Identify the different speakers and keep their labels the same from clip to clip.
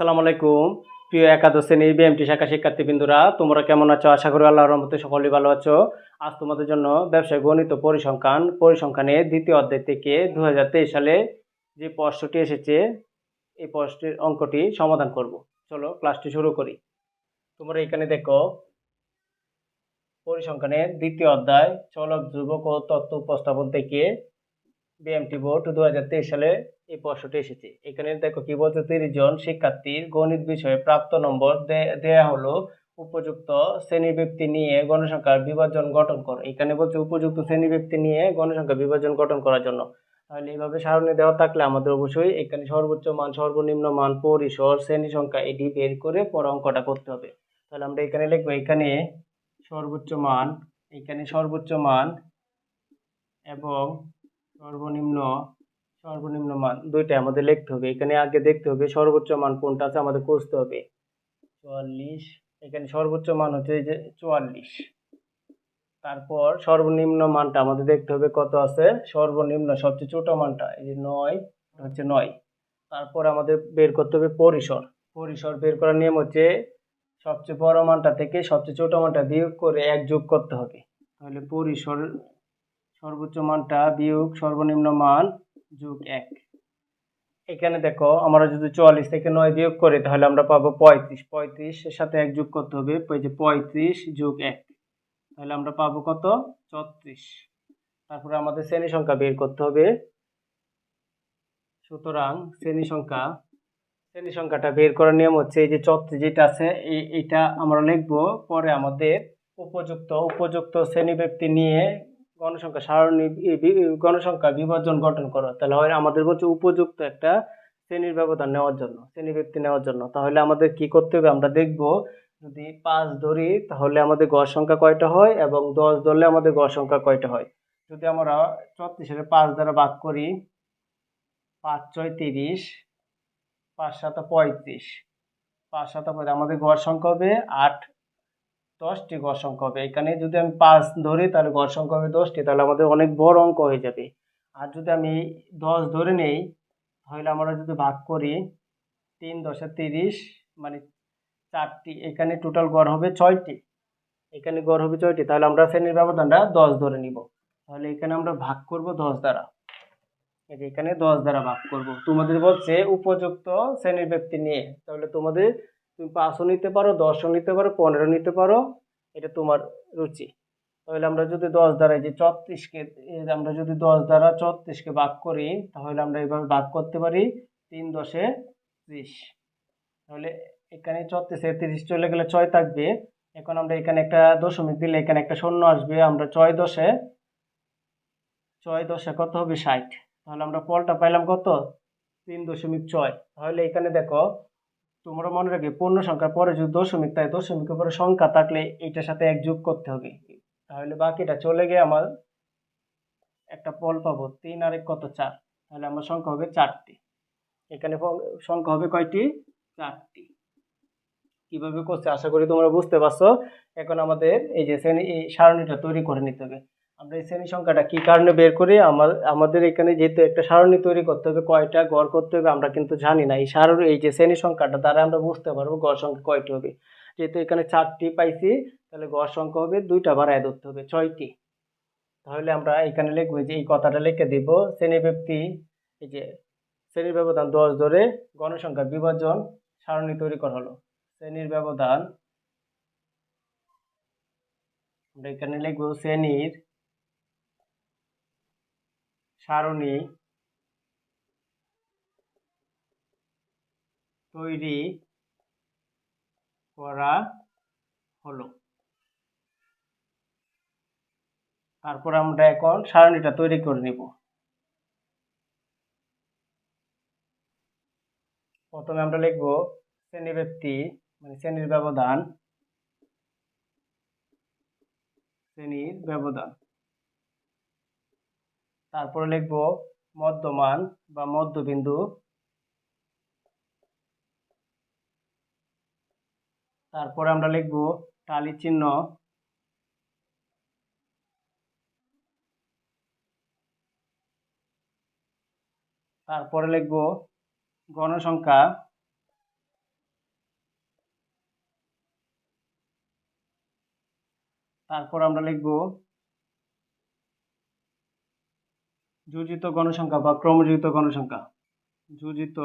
Speaker 1: আসসালামু আলাইকুম। প্রিয় একাদশ শ্রেণির বিএমটি শাখা শিক্ষার্থীবৃন্দুরা, তোমরা কেমন আছো? আশা করি আল্লাহর রহমতে সকলেই ভালো আছো। আজ তোমাদের জন্য ব্যবসায় গণিত পরিসংখ্যান, পরিসংখ্যানের দ্বিতীয় অধ্যায় থেকে দু হাজার তেইশ সালে যে প্রশ্নটি এসেছে, এই প্রশ্নের অঙ্কটি সমাধান করব। চলো ক্লাসটি শুরু করি। তোমরা এখানে দেখো, পরিসংখ্যানের দ্বিতীয় অধ্যায়, চলক যুবক ও তত্ত্ব উপস্থাপন থেকে বিএমটি বোর্ড দু হাজার তেইশ সালে এই প্রশ্নটি এসেছে। এখানে দেখো কি বলছে, তিরিশ জন শিক্ষার্থীর গণিত বিষয়ে প্রাপ্ত নম্বর দেয়া হলো উপযুক্ত শ্রেণি ব্যক্তি নিয়ে গণসংখ্যার বিভাজন গঠন করো। এখানে বলছে উপযুক্ত শ্রেণি ব্যক্তি নিয়ে গণসংখ্যা বিভাজন গঠন করার জন্য। তাহলে এইভাবে সারণী দেওয়া থাকলে আমাদের অবশ্যই এখানে সর্বোচ্চ মান, সর্বনিম্ন মান, পরিসর, শ্রেণি সংখ্যা এটি বের করে পরে অঙ্কটা করতে হবে। তাহলে আমরা এখানে লিখব, এখানে সর্বোচ্চ মান, এখানে সর্বোচ্চ মান এবং সর্বনিম্ন সর্বনিম্ন মান দুইটা আমাদের লিখতে হবে। এখানে আগে দেখতে হবে সর্বোচ্চ মান কোনটা আছে, আমাদের খুঁজতে হবে। চুয়াল্লিশ, এখানে সর্বোচ্চ মান হচ্ছে এই যে চুয়াল্লিশ। তারপর সর্বনিম্ন মানটা আমাদের দেখতে হবে কত আছে, সর্বনিম্ন সবচেয়ে ছোট মানটা, এই যে নয় হচ্ছে নয়। তারপর আমাদের বের করতে হবে পরিসর। পরিসর বের করার নিয়ম হচ্ছে সবচেয়ে বড় মানটা থেকে সবচেয়ে ছোট মানটা বিয়োগ করে এক যোগ করতে হবে। তাহলে পরিসর সর্বোচ্চ মানটা বিয়োগ সর্বনিম্ন মান যোগ এক। এখানে দেখো, আমরা যদি চুয়াল্লিশ থেকে নয় বিয়োগ করি, তাহলে আমরা পাবো পঁয়ত্রিশ। পঁয়ত্রিশের সাথে এক যোগ করতে হবে যে পঁয়ত্রিশ যোগ এক। তাহলে আমরা পাবো কত? ছত্রিশ তারপরে আমাদের শ্রেণি সংখ্যা বের করতে হবে। সুতরাং শ্রেণি সংখ্যা, শ্রেণি সংখ্যাটা বের করার নিয়ম হচ্ছে এই যে ছত্রিশ যেটা আছে, এই এইটা আমরা লিখব। পরে আমাদের উপযুক্ত উপযুক্ত শ্রেণি ব্যক্তি নিয়ে গণসংখ্যা, সারণী গণসংখ্যা বিভাজন গঠন করো, তাহলে হয় আমাদের বলছে উপযুক্ত একটা শ্রেণির ব্যবধান নেওয়ার জন্য, শ্রেণি ব্যক্তি নেওয়ার জন্য। তাহলে আমাদের কি করতে হবে? আমরা দেখব, যদি পাঁচ ধরি, তাহলে আমাদের গড় সংখ্যা কয়টা হয় এবং দশ ধরলে আমাদের গড় সংখ্যা কয়টা হয়? যদি আমরা চত্রিশের পাঁচ দ্বারা ভাগ করি, পাঁচ ছয় তিরিশ, পাঁচ সাতা পঁয়ত্রিশ, পাঁচ সাতা আমাদের গড় সংখ্যা হবে আট দশটি গড় সংখ্যা হবে। এখানে যদি আমি পাঁচ ধরি, তাহলে গড় সংখ্যা হবে দশটি, তাহলে আমাদের অনেক বড় অঙ্ক হয়ে যাবে। আর যদি আমি দশ ধরে নেই, তাহলে আমরা যদি ভাগ করি, তিন দশে তিরিশ মানে চারটি, এখানে টোটাল গড় হবে ছয়টি। এখানে গড় হবে ছয়টি, তাহলে আমরা শ্রেণির ব্যবধানটা দশ ধরে নিব। তাহলে এখানে আমরা ভাগ করব দশ দ্বারা। এখানে দশ দ্বারা ভাগ করব। তোমাদের বলছে উপযুক্ত শ্রেণির ব্যক্তি নিয়ে। তাহলে তোমাদের তুমি পাঁচও নিতে পারো, দশও নিতে পারো, পনেরো নিতে পারো, এটা তোমার রুচি। তাহলে আমরা যদি দশ দ্বারা যে যে আমরা যদি দশ দ্বারা ছত্রিশকে ভাগ করি, তাহলে আমরা এইভাবে ভাগ করতে পারি, তিন দশে ত্রিশ। তাহলে এখানে ছত্রিশে তিরিশ চলে গেলে ছয় থাকবে। এখন আমরা এখানে একটা দশমিক দিলে এখানে একটা শূন্য আসবে, আমরা ছয় দশে ছয় দশে কত হবে ষাট। তাহলে আমরা ফলটা পাইলাম কত? তিন দশমিক ছয়। তাহলে এখানে দেখো তোমরা মনে রাখবে, পূর্ণ সংখ্যার পরে যদি দশমিক তাই দশমিকের পরে সংখ্যা থাকলে এইটার সাথে এক যোগ করতে হবে। তাহলে বাকিটা চলে গিয়ে আমার একটা পল পাবো, তিন আর এক কত চার? তাহলে আমার সংখ্যা হবে চারটি। এখানে সংখ্যা হবে কয়টি? চারটি। কীভাবে করছে? আশা করি তোমরা বুঝতে পারছ। এখন আমাদের এই যে শ্রেণি, এই সারণীটা তৈরি করে নিতে হবে। আমরা এই শ্রেণি সংখ্যাটা কি কারণে বের করি? আমার আমাদের এখানে যেহেতু একটা সারণী তৈরি করতে হবে, কয়টা গড় করতে হবে আমরা কিন্তু জানি না। এই সারণী, এই যে শ্রেণি সংখ্যাটা দ্বারা আমরা বুঝতে পারব গড় সংখ্যা কয়টি হবে। যেহেতু এখানে চারটি পাইছি, তাহলে গড় সংখ্যা হবে দুইটা বাড়ায় ধরতে হবে, ছয়টি। তাহলে আমরা এখানে লিখব যে এই কথাটা লিখে দিব শ্রেণি ব্যক্তি এই যে শ্রেণির ব্যবধান দশ ধরে গণসংখ্যা বিভাজন সারণী তৈরি করা হলো। শ্রেণির ব্যবধান, আমরা এখানে লিখব শ্রেণির সারণী তৈরি করা হলো। তারপর আমরা এখন সারণীটা তৈরি করে নিব। প্রথমে আমরা লিখব শ্রেণি ব্যক্তি মানে শ্রেণির ব্যবধান। শ্রেণির ব্যবধান। তারপরে লিখব মধ্যমান বা মধ্যবিন্দু। তারপরে আমরা লিখব টালি চিহ্ন। তারপরে লিখব গণসংখ্যা। তারপর আমরা লিখব যোজিত গণসংখ্যা বা ক্রমযোজিত গণসংখ্যা। যোজিত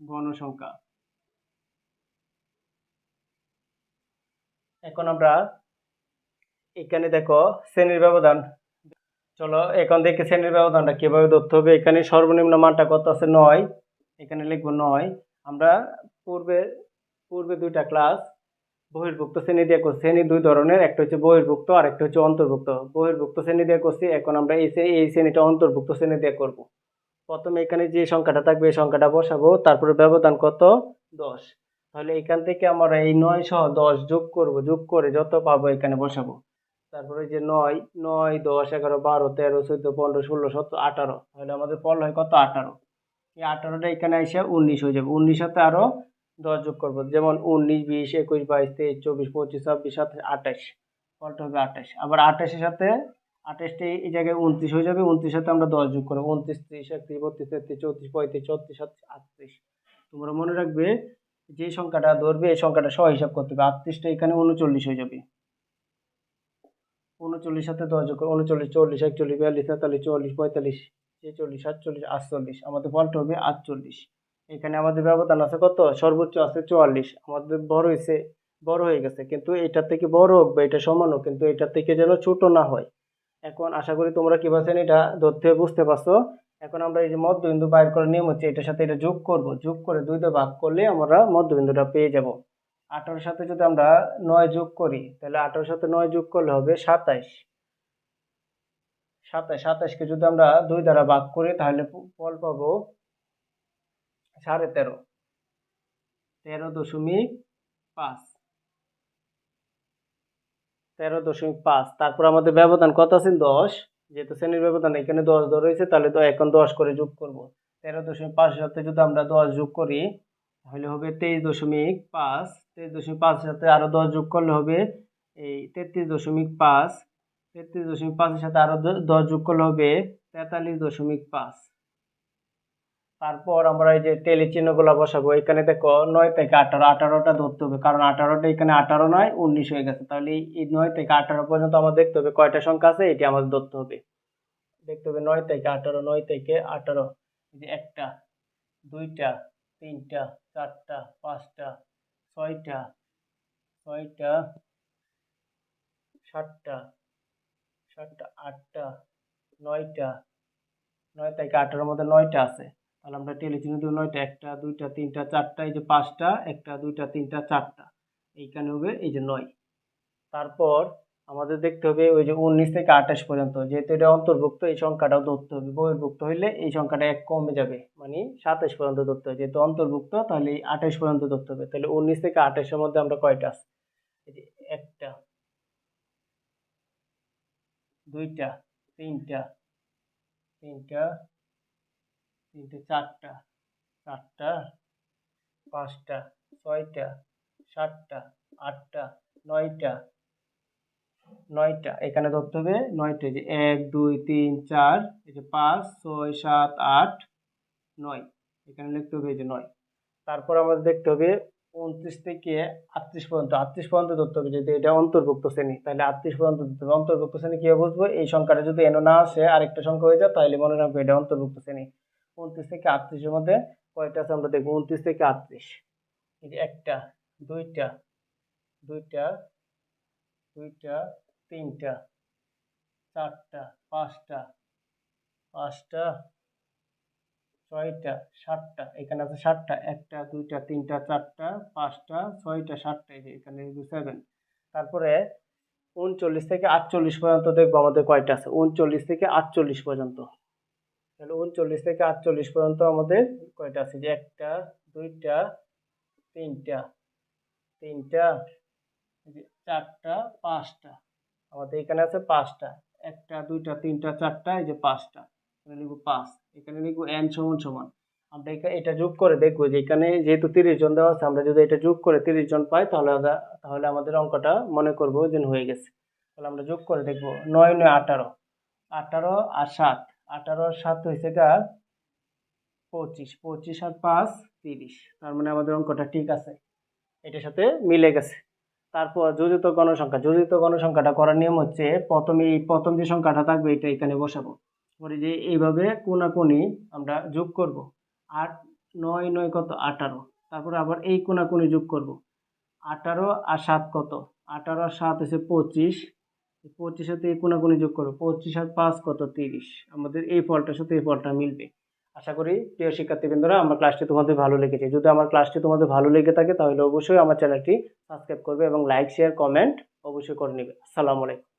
Speaker 1: গণসংখ্যা। এখন আমরা এখানে দেখো শ্রেণির ব্যবধান। চলো, এখন দেখি শ্রেণির ব্যবধানটা কীভাবে ধরতে হবে। এখানে সর্বনিম্ন মানটা কত আছে? নয়। এখানে লিখব নয়। আমরা পূর্বে পূর্বে দুইটা ক্লাস বহির্ভুক্ত শ্রেণি দিয়ে করছি, শ্রেণি দুই ধরনের, একটা হচ্ছে বহির্ভুক্ত আর একটা হচ্ছে অন্তর্ভুক্ত। বহির্ভুক্ত শ্রেণি দিয়ে করছি, এখন আমরা এই এই শ্রেণীটা অন্তর্ভুক্ত শ্রেণি দিয়ে করব। প্রথমে এখানে যে সংখ্যাটা থাকবে, এই সংখ্যাটা বসাবো, তারপরে ব্যবধান কত? দশ। তাহলে এখান থেকে আমরা এই নয় সহ দশ যোগ করব, যোগ করে যত পাবো এখানে বসাবো। তারপরে যে নয় নয়, দশ, এগারো, বারো, তেরো, চোদ্দ, পনেরো, ষোলো, সতেরো, আঠারো, তাহলে আমাদের ফল হয় কত? আঠারো। এই আঠারোটা এখানে এসে উনিশ হয়ে যাবে। উনিশ সাথে আরও দশ যোগ করব। যেমন উনিশ, বিশ, একুশ, বাইশ, তেইশ, চব্বিশ, পঁচিশ, ছাব্বিশ, সাতাশ, আঠাশ। ফলটা হবে আঠাশ। আবার আঠাশের সাথে, আঠাশটি এই জায়গায় উনত্রিশ হয়ে যাবে উনত্রিশ সাথে আমরা দশ যোগ করব। উনত্রিশ, ত্রিশ, একত্রিশ, বত্রিশ, তেত্রিশ, চৌত্রিশ, পঁয়ত্রিশ চৌত্রিশ সাতত্রিশ, আটত্রিশ। তোমরা মনে রাখবে, যে সংখ্যাটা ধরবে, এই সংখ্যাটা সহ হিসাব করতে হবে। আটত্রিশটা এখানে উনচল্লিশ হয়ে যাবে। উনচল্লিশ সাথে দশ যোগ উনচল্লিশ, চল্লিশ, একচল্লিশ, বিয়াল্লিশ, তেতাল্লিশ, চুয়াল্লিশ, পঁয়তাল্লিশ, ছেচল্লিশ, সাতচল্লিশ, আটচল্লিশ। আমাদের ফলটা হবে আটচল্লিশ। এখানে আমাদের ব্যবধান আছে কত? সর্বোচ্চ আছে চুয়াল্লিশ। আমাদের বড় হয়েছে বড় হয়ে গেছে। কিন্তু এটার থেকে বড় হোক বা এটা সমান হোক, কিন্তু এটার থেকে যেন ছোট না হয়। এখন আশা করি তোমরা কি পাচ্ছেন এটা ধরতে বুঝতে পারছ? এখন আমরা এই যে মধ্যবিন্দু বাইর করার নিয়ম হচ্ছে, এটার সাথে এটা যোগ করব। যোগ করে দুই দিয়ে ভাগ করলে আমরা মধ্যবিন্দুটা পেয়ে যাব। আঠারোর সাথে যদি আমরা নয় যোগ করি, তাহলে আঠারোর সাথে নয় যোগ করলে হবে সাতাইশ। সাতাশ সাতাশকে যদি আমরা দুই দ্বারা ভাগ করি, তাহলে ফল পাবো সাড়ে তেরো। তেরো দশমিক পাঁচ। তেরো দশমিক পাঁচ। তারপর আমাদের ব্যবধান কত আছে? দশ। যেহেতু শ্রেণির ব্যবধান, এখানে দশ ধরে রয়েছে, তাহলে তো এখন দশ করে যোগ করব। তেরো দশমিক পাঁচের সাথে যদি আমরা দশ যোগ করি, তাহলে হবে তেইশ দশমিক পাঁচ। তেইশ দশমিক পাঁচের সাথে আরও দশ যোগ করলে হবে এই তেত্রিশ দশমিক পাঁচ। তেত্রিশ দশমিক পাঁচের সাথে আরও দশ যোগ করলে হবে তেতাল্লিশ দশমিক পাঁচ। তারপর আমরা এই যে টেলি চিহ্নগুলো বসাবো, এখানে দেখো নয় থেকে আঠারো, আঠারোটা ধরতে হবে, কারণ আঠারোটা এখানে আঠারো নয়, উনিশ হয়ে গেছে। তাহলে এই- নয় থেকে আঠারো পর্যন্ত আমাদের দেখতে হবে কয়টা সংখ্যা আছে, এটি আমাদের ধরতে হবে। দেখতে হবে নয় থেকে আঠারো, নয় থেকে আঠারো যে একটা, দুইটা, তিনটা, চারটা, পাঁচটা, ছয়টা ছয়টা, সাতটা সাতটা, আটটা, নয়টা, নয় থেকে আঠারোর মধ্যে নয়টা আছে। তাহলে আমরা টেলিচিহ্ন দেবো নয়টা, একটা, দুইটা, তিনটা, চারটা, এই যে পাঁচটা, একটা, দুইটা, তিনটা, চারটা, এইখানে হবে এই যে নয়। তারপর আমাদের দেখতে হবে ওই যে উনিশ থেকে আঠাশ পর্যন্ত, যেহেতু এটা অন্তর্ভুক্ত, এই সংখ্যাটাও ধরতে হবে। বহির্ভুক্ত হইলে এই সংখ্যাটা এক কমে যাবে মানে সাতাশ পর্যন্ত ধরতে হবে। যেহেতু অন্তর্ভুক্ত, তাহলে এই আঠাশ পর্যন্ত ধরতে হবে। তাহলে উনিশ থেকে আঠাশের মধ্যে আমরা কয়টা একটা, দুইটা, তিনটা তিনটা তিনটে চারটা চারটা, পাঁচটা, ছয়টা, সাতটা, আটটা, নয়টা নয়টা। এখানে ধরতে হবে নয়টা। যে এক, দুই, তিন, চার, এই যে পাঁচ, ছয়, সাত, আট, নয়। এখানে লিখতে হবে এই যে নয়। তারপর আমাদের দেখতে হবে উনত্রিশ থেকে আটত্রিশ পর্যন্ত। আটত্রিশ পর্যন্ত ধরতে হবে। যদি এটা অন্তর্ভুক্ত শ্রেণি, তাহলে আটত্রিশ পর্যন্ত ধরতে হবে। অন্তর্ভুক্ত শ্রেণি কীভাবে বুঝব? এই সংখ্যাটা যদি এনো না আসে আরেকটা সংখ্যা হয়ে যায়, তাহলে মনে রাখব এটা অন্তর্ভুক্ত শ্রেণি। উনত্রিশ থেকে আটত্রিশের মধ্যে কয়টা আছে আমরা দেখব? উনত্রিশ থেকে আটত্রিশ। একটা, দুইটা দুইটা দুইটা, তিনটা, চারটা, পাঁচটা পাঁচটা, ছয়টা, সাতটা, এখানে আছে সাতটা, একটা, দুইটা, তিনটা, চারটা, পাঁচটা, ছয়টা, সাতটা, এই যে এখানে সেভেন তারপরে উনচল্লিশ থেকে আটচল্লিশ পর্যন্ত দেখব আমাদের কয়টা আছে। উনচল্লিশ থেকে আটচল্লিশ পর্যন্ত। তাহলে উনচল্লিশ থেকে আটচল্লিশ পর্যন্ত আমাদের কয়টা আছে? যে একটা, দুইটা, তিনটা। তিনটা চারটা, পাঁচটা। আমাদের এখানে আছে পাঁচটা। একটা, দুইটা, তিনটা, চারটা, এই যে পাঁচটা। এখানে লিখব পাঁচ। এখানে লিখব এন সমান সমান। আমরা এখানে এটা যোগ করে দেখব যে এখানে যেহেতু তিরিশ জন দেওয়া আছে, আমরা যদি এটা যোগ করে তিরিশ জন পাই, তাহলে তাহলে আমাদের অঙ্কটা মনে করব যে হয়ে গেছে। তাহলে আমরা যোগ করে দেখব নয় নয় আঠারো। আঠারো আর সাত। আঠারো আর সাত হয়েছে গা পঁচিশ পঁচিশ আর পাঁচ তিরিশ। তার মানে আমাদের অঙ্কটা ঠিক আছে। এটার সাথে মিলে গেছে। তারপর যোজিত গণসংখ্যা। যোজিত গণসংখ্যাটা করার নিয়ম হচ্ছে প্রথমে এই প্রথম যে সংখ্যাটা থাকবে, এটা এখানে বসাবো। পরে যে এইভাবে কোনাকুনি আমরা যোগ করব। আট, নয় নয় কত? আঠারো। তারপরে আবার এই কোনাকুনি যোগ করব। আঠারো আর সাত কত? আঠারো আর সাত হচ্ছে পঁচিশ। পঁচিশ সাথে কোনাকুনি যোগ করো, পঁচিশ আর পাঁচ কত? তিরিশ। আমাদের এই ফলটার সাথে এই ফলটা মিলবে। আশা করি প্রিয় শিক্ষার্থীবৃন্দরা, আমার ক্লাসটি তোমাদের ভালো লেগেছে। যদি আমার ক্লাসটি তোমাদের ভালো লেগে থাকে, তাহলে অবশ্যই আমার চ্যানেলটি সাবস্ক্রাইব করবে এবং লাইক শেয়ার কমেন্ট অবশ্যই করে নেবে। আসসালামু আলাইকুম।